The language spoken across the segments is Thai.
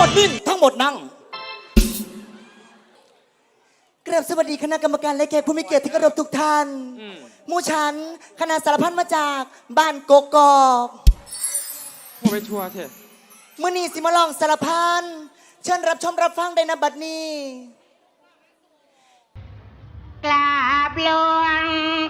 หมดนั่งกราบสวัสดีคณะกรรมการและแขกผู้มีเกียรติที่เคารพทุกท่านหมู่ฉันคณะสารพันมาจากบ้านกกอกโมไปทัวร์เถอะมื่อนี้สิมาลองสารพันเชิญรับชมรับฟังได้นบัดนี้ กราบหลวง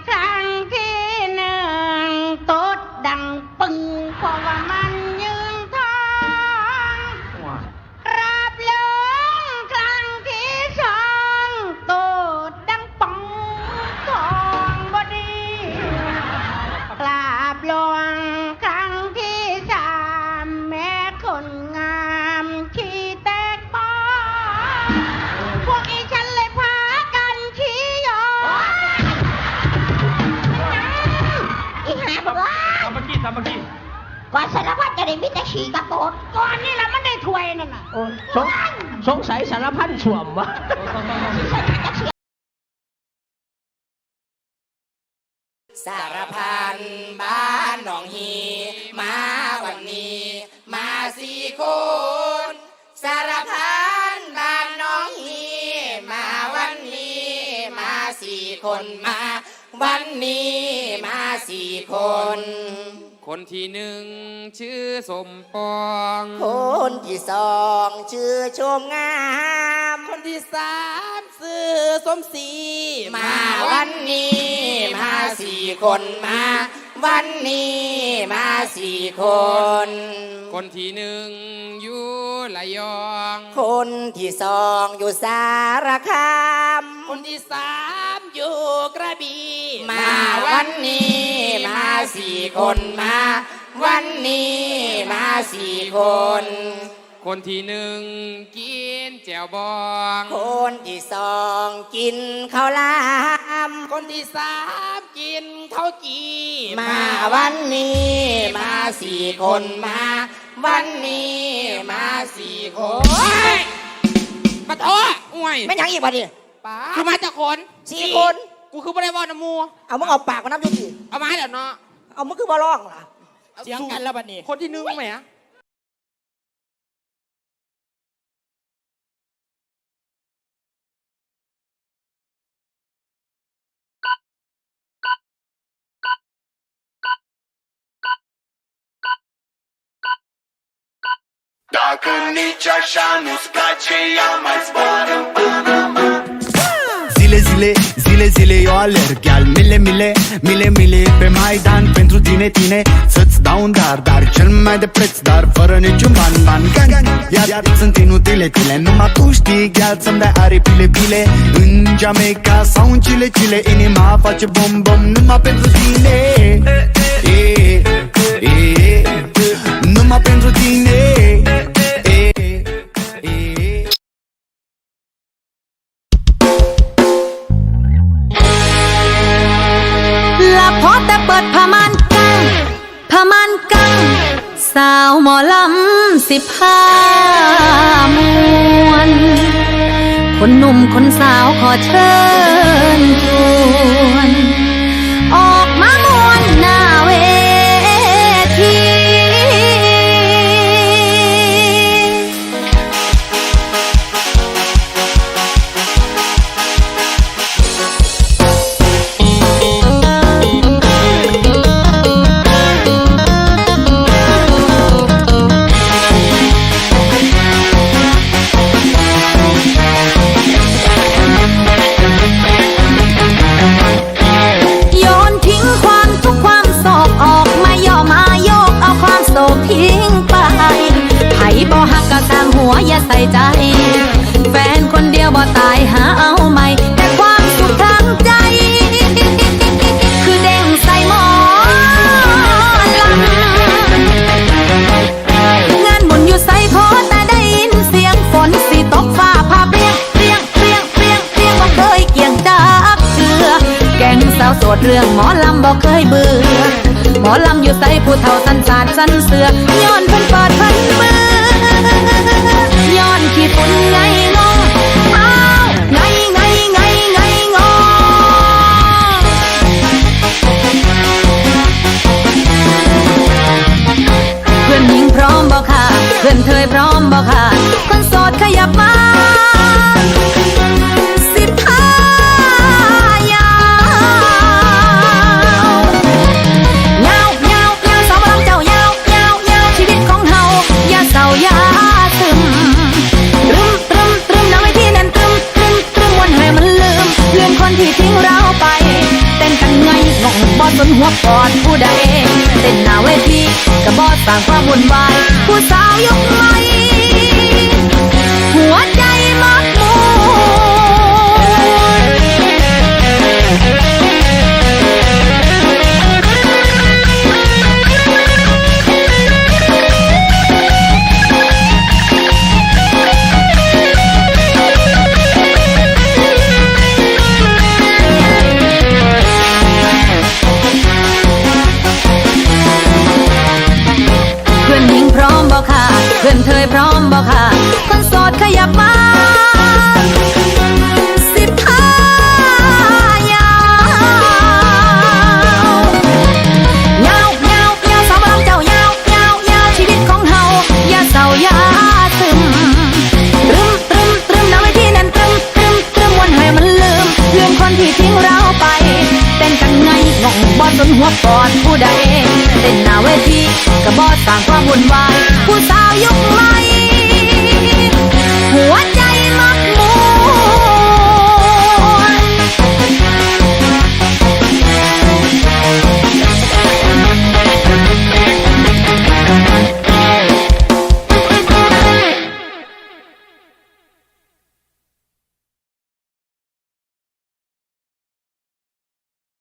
ครั้ง ฉีกระโปดก่อนนี่แหละมันได้ถวยนั่นน่ะสงสงสัยสารพันสวมวะ สารพันบ้านหนองฮีมาวันนี้ มาสี่คนสารพันบ้านหนองฮีมาวันนี้ มาสี่คนมา วันนี้มาสี่คน คนที่หนึ่งชื่อสมปอง คนที่สองชื่อชมงาม คนที่สามชื่อสมศรีมาวันนี้มาสี่คนมา วันนี้มาสี่คน คนที่หนึ่งอยู่ระยอง คนที่สองอยู่สารคาม คนที่สามอยู่กระบี่มาวันนี้มาสี่คนมา วันนี้มาสี่คน คนที่หนึ่งกินแจ่วบอง คนที่สองกินข้าวหลาม คนที่สามกินข้าวจีมาวันนี้มาสี่คนมา วันนี้มาสี่คนปะโถอ้วยไม่ยังอีกวะดิ ป้าคือมาจากคนสี่คน กูคือไม่ได้ว่าน้ำมูเอามึงเอาปากมานับดูสิเอามาให้แล้วเนาะเอามึงคือบ่ร้องล่ะเสียงกันแล้วบัดนี้ คนที่หนึ่งไหมอะ Dacă nici așa nu-ți place, ia mai zboară până mă Zile, zile, zile, zile eu alerg. Iar mile, mile, mile, mile pe Maidan Pentru tine, tine, să-ți dau un dar Dar cel mai de preț, dar fără niciun ban, ban. Gang, gang. Iar, iar sunt inutile, tile Numai tu știi, gheal să-mi dai aripile, bile. În Jamaica sau în Chile, Chile Inima face bom, bom, numai pentru tine. e, ม่านกังสาวหมอลำสิบห้ามวน คนหนุ่มคนสาวขอเชิญชวน หัวอย่าใส่ใจ แฟนคนเดียวบ่ตายหาเอาใหม่แต่ความสุขทางใจ คือเด้งใส่หมอลำงานบุญอยู่ใส่พอแต่ได้ยินเสียงฝนสิตกฟ้าผ่าเปรียงเปรียงเปรียงเปรียงเปรียงบ่เคยเกี่ยงจากเชือแก๊งสาวโสดเรื่องหมอลำบอกเคยเบื่อหมอลำอยู่ใส่ผู้เฒ่าสันสาดสันเสือย้อนเพิ่นเปิดเพิ่นมือ อกก่อนผู้ใดเองเต้นหน้าเวทีกระบอดสร้างความวุ่นวายผู้สาวยกไม้หัวใจมาก สนหัวปอดผู้ใดเต้นหน้าเวทีกระบอสต่างความวุ่นวายผู้สาวยุคใหม่หัวใจมัก